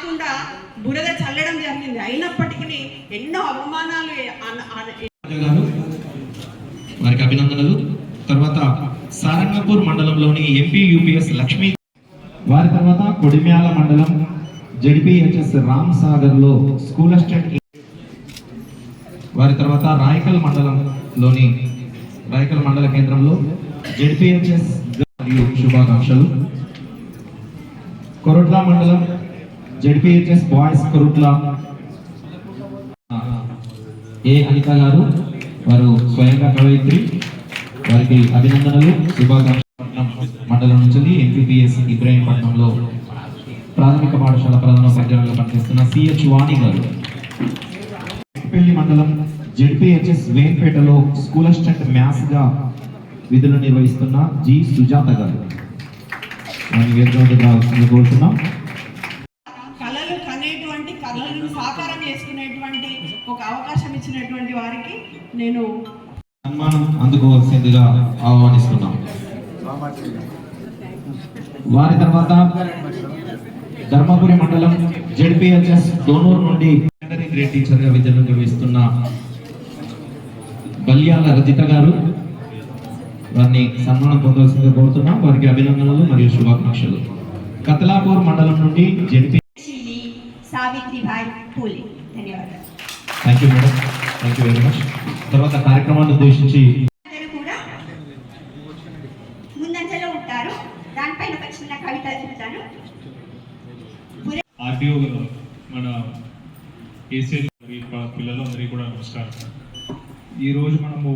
కాకుండా బురద చల్లడం జరిగింది. అయినప్పటికీ ఎన్నో అవమానాలు వారికి అభినందనలు. తర్వాత సారంగపూర్ మండలంలోని ఎంపీ యూపీఎస్ లక్ష్మీ వారి తర్వాత కొడిమ్యాల మండలం జడిపిహెచ్ఎస్ రామ్ సాగర్లో స్కూల్ అసిస్టెంట్ వారి తర్వాత రాయకల్ మండలంలోని రాయకల్ మండల కేంద్రంలో జడిపిహెచ్ఎస్ మరియు శుభాకాంక్షలు. కొరుట్ల మండలం జడిపిహెచ్ఎస్ బాయ్స్ కరుట్ల ఏ అనిత గారు వారు స్వయంగా కవయిత్రి వారికి అభినందనలు శుభాకాంక్షలు మండలం నుంచి ఎంపీపీఎస్ ఇబ్రాహీంపట్నంలో ప్రాథమిక పాఠశాల ప్రధాన ప్రధానోపాధ్యాయులుగా పనిచేస్తున్న సిహెచ్ వాణి గారు. పెళ్ళి మండలం జెడ్పీహెచ్ఎస్ వేన్పేటలో స్కూల్ అసిస్టెంట్ మ్యాథ్స్గా విధులు నిర్వహిస్తున్న జి సుజాత గారు. వేరుగా కోరుతున్నాం. కళలను సాకారం చేసుకునేటువంటి ఒక అవకాశం ఇచ్చినటువంటి వారికి నేను సన్మానం అందుకోవాల్సిందిగా ఆహ్వానిస్తున్నాం. వారి తర్వాత ధర్మపురి మండలం జెడ్పిహెచ్ఎస్ డోనూర్ నుండి గ్రేడ్ టీచర్గా విద్యను నిర్వహిస్తున్న బల్యాల రజిత గారు వారిని సన్మానం పొందవలసిందిగా కోరుతున్నాం. వారికి అభినందనలు మరియు శుభాకాంక్షలు. కతలాపూర్ మండలం నుండి జెడ్పీ సావిత్రిబాయి పూలే. ధన్యవాదాలు. Thank you madam thank you very much తర్వాత కార్యక్రమాన్ని ఉద్దేశించి అందరూ కూడా ముందంజలో ఉంటారు. దానిపైన ఒక చిన్న కవిత చెప్తాను ఆర్టీఓ మన పిల్లలందరికీ కూడా నమస్కారం. ఈరోజు మనము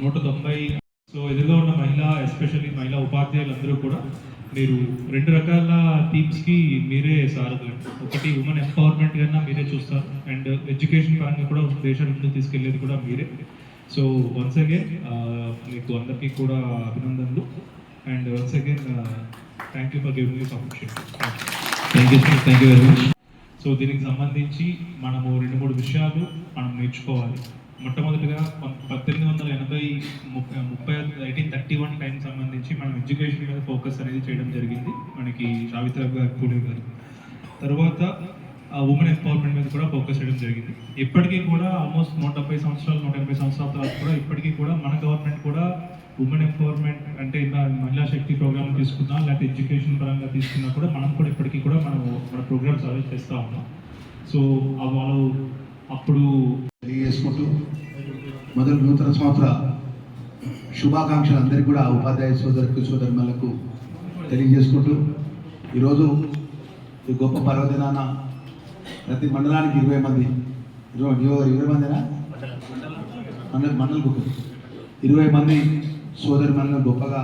నూట తొంభై సో ఎదురుగా ఉన్న మహిళ ఎస్పెషల్లీ మహిళా ఉపాధ్యాయులందరూ కూడా మీరు రెండు రకాల టీమ్స్కి మీరే సారథులు ఒకటి ఉమెన్ ఎంపవర్మెంట్ కన్నా మీరే చూస్తారు. అండ్ ఎడ్యుకేషన్ పరంగా కూడా దేశాన్ని ముందుకు తీసుకెళ్ళేది కూడా మీరే. సో వన్స్ అగైన్ మీకు అందరికీ కూడా అభినందనలు. And once again thank you for giving this opportunity thank you thank you very much so దీనికి సంబంధించి మనము రెండు మూడు విషయాలు మనం నేర్చుకోవాలి. మొట్టమొదటిగా పద్దెనిమిది వందల ఎనభై ముప్పై ముప్పై మనం ఎడ్యుకేషన్ మీద ఫోకస్ అనేది చేయడం జరిగింది. మనకి సావిత్ర గారు పూలే గారు. తర్వాత ఉమెన్ ఎంపవర్మెంట్ మీద కూడా ఫోకస్ చేయడం జరిగింది. ఇప్పటికీ కూడా ఆల్మోస్ట్ నూట డెబ్బై సంవత్సరాలు నూట ఎనభై సంవత్సరాల తర్వాత కూడా ఇప్పటికీ కూడా మన గవర్నమెంట్ కూడా ఉమెన్ ఎంపవర్మెంట్ అంటే ఇలా మహిళా శక్తి ప్రోగ్రామ్ తీసుకున్నా లేకపోతే ఎడ్యుకేషన్ పరంగా తీసుకున్నా కూడా మనం కూడా ఇప్పటికీ కూడా మనం మన ప్రోగ్రామ్స్ అరేంజ్ చేస్తూ ఉన్నాం. సో వాళ్ళు అప్పుడు తెలియజేసుకుంటూ మొదటి నూతన సంవత్సర శుభాకాంక్షలు అందరికీ కూడా ఉపాధ్యాయ సోదరు సోదరులకు తెలియజేసుకుంటూ ఈరోజు ఈ గొప్ప పర్వదినాన ప్రతి మండలానికి ఇరవై మంది ఇరవై ఇరవై మందినా? మండల మండల ఇరవై మంది సోదరు మనల్ని గొప్పగా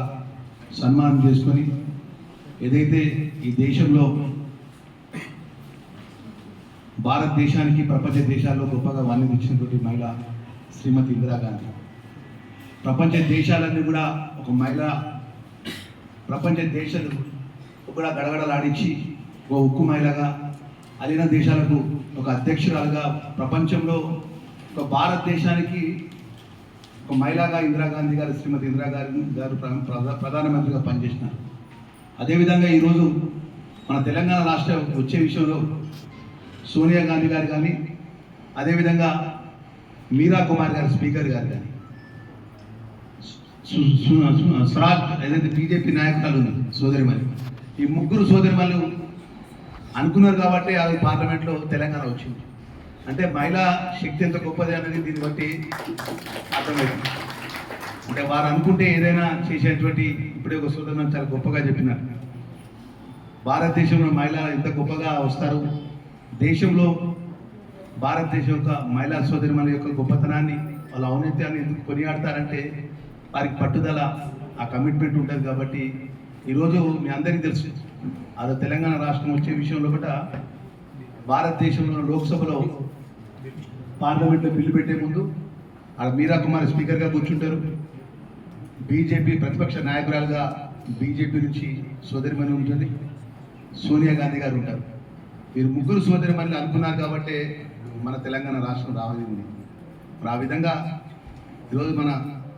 సన్మానం చేసుకొని ఏదైతే ఈ దేశంలో భారతదేశానికి ప్రపంచ దేశాల్లో గొప్పగా వాణిజ్యించినటువంటి మహిళ శ్రీమతి ఇందిరాగాంధీ. ప్రపంచ దేశాలన్నీ కూడా ఒక మహిళ ప్రపంచ దేశాలు కూడా గడగడలాడించి ఒక ఉక్కు మహిళగా అలిన దేశాలకు ఒక అధ్యక్షురాలుగా ప్రపంచంలో ఒక భారతదేశానికి ఒక మహిళగా ఇందిరాగాంధీ గారు శ్రీమతి ఇందిరాగాంధీ గారు ప్ర- ప్రధా- ప్రధానమంత్రిగా పనిచేసినారు. అదేవిధంగా ఈరోజు మన తెలంగాణ రాష్ట్రం వచ్చే విషయంలో సోనియా గాంధీ గారు కానీ అదేవిధంగా మీరా కుమార్ గారు స్పీకర్ గారు కానీ స్వరాజ్ ఏదైతే బీజేపీ నాయకురాలు ఉంది సోదరిమల్లి ఈ ముగ్గురు సోదరిమల్లు అనుకున్నారు కాబట్టి అది పార్లమెంట్లో తెలంగాణ వచ్చింది. అంటే మహిళా శక్తి ఎంత గొప్పది అనేది దీన్ని బట్టి అర్థమైంది. అంటే వారు అనుకుంటే ఏదైనా చేసేటువంటి ఇప్పుడే ఒక సోదరు చాలా గొప్పగా చెప్పినారు. భారతదేశంలో మహిళలు ఎంత గొప్పగా వస్తారు? దేశంలో భారతదేశం యొక్క మహిళా సోదరి యొక్క గొప్పతనాన్ని వాళ్ళ ఔన్నత్యాన్ని ఎందుకు కొనియాడతారంటే వారికి పట్టుదల ఆ కమిట్మెంట్ ఉంటుంది కాబట్టి ఈరోజు మీ అందరికీ తెలుసు. అది తెలంగాణ రాష్ట్రం వచ్చే విషయంలో కూడా భారతదేశంలో లోక్సభలో పార్లమెంట్లో బిల్లు పెట్టే ముందు ఆడ మీరా కుమార్ స్పీకర్గా కూర్చుంటారు. బీజేపీ ప్రతిపక్ష నాయకురాలుగా బీజేపీ నుంచి సోదరిమణి ఉంటుంది. సోనియా గాంధీ గారు ఉంటారు. వీరు ముగ్గురు సోదరిమణిని అనుకున్నారు కాబట్టి మన తెలంగాణ రాష్ట్రం రావాలి ఉంది. ఆ విధంగా ఈరోజు మన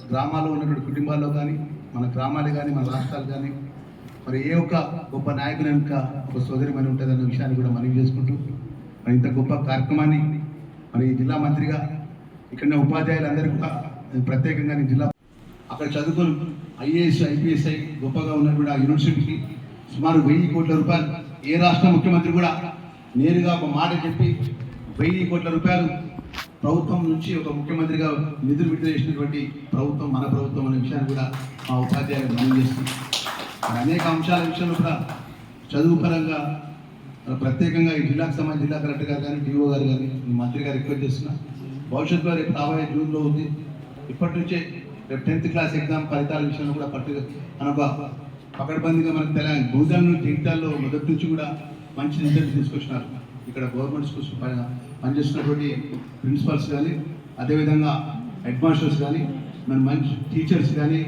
గ్రామాల్లో ఉన్నటువంటి కుటుంబాల్లో కానీ మన గ్రామాలు కానీ మన రాష్ట్రాలు కానీ మరి ఏ ఒక్క గొప్ప నాయకుని వెనుక ఒక సోదరి మరి ఉంటుందన్న విషయాన్ని కూడా మనవి చేసుకుంటూ మరి ఇంత గొప్ప కార్యక్రమాన్ని మరి ఈ జిల్లా మంత్రిగా ఇక్కడ ఉపాధ్యాయులందరికీ కూడా ప్రత్యేకంగా నేను జిల్లా అక్కడ చదువుకొని ఐఏఎస్ ఐపీఎస్ఐ గొప్పగా ఉన్నటువంటి ఆ యూనివర్సిటీకి సుమారు వెయ్యి కోట్ల రూపాయలు ఏ రాష్ట్ర ముఖ్యమంత్రి కూడా నేరుగా ఒక మాట చెప్పి వెయ్యి కోట్ల రూపాయలు ప్రభుత్వం నుంచి ఒక ముఖ్యమంత్రిగా నిధులు విడుదల చేసినటువంటి ప్రభుత్వం మన ప్రభుత్వం అనే విషయాన్ని కూడా మా ఉపాధ్యాయులు మనం చేస్తుంది అనేక అంశాల విషయంలో కూడా చదువు పరంగా ప్రత్యేకంగా ఈ జిల్లాకు సంబంధించి జిల్లా కలెక్టర్ గారు కానీ డిఓ గారు కానీ మంత్రి గారు రిక్వెస్ట్ చేస్తున్నా. భవిష్యత్తులో రేపు రాబోయే జూన్లో ఉంది. ఇప్పటి నుంచే రేపు టెన్త్ క్లాస్ ఎగ్జామ్ ఫలితాల విషయంలో కూడా పట్టుగా మనకు పకడ్బందీగా మనకు తెలంగాణ భూజాల నుంచి మొదటి నుంచి కూడా మంచి నిర్ణయం తీసుకొచ్చినారు. ఇక్కడ గవర్నమెంట్ స్కూల్స్ పైన పనిచేస్తున్నటువంటి ప్రిన్సిపల్స్ కానీ అదేవిధంగా హెడ్ మాస్టర్స్ కానీ మన మంచి టీచర్స్ కానీ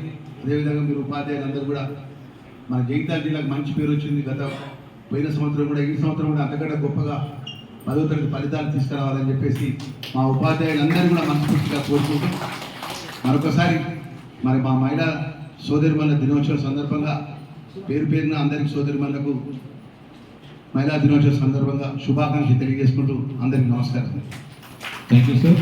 అదేవిధంగా మీరు ఉపాధ్యాయులు అందరూ కూడా మన జగిత్యాల జిల్లాకు మంచి పేరు వచ్చింది. గత పోయిన సంవత్సరం కూడా ఈ సంవత్సరం కూడా అంతకంటే గొప్పగా పదో తరగతి ఫలితాలు తీసుకురావాలని చెప్పేసి మా ఉపాధ్యాయులందరూ కూడా మనస్ఫూర్తిగా కోరుకుంటూ మరొకసారి మరి మా మహిళా సోదరిమల్ల దినోత్సవం సందర్భంగా పేరు పేరున అందరికి సోదరిమల్లకు మహిళా దినోత్సవ సందర్భంగా శుభాకాంక్షలు తెలియజేసుకుంటూ అందరికీ నమస్కారం. Thank you sir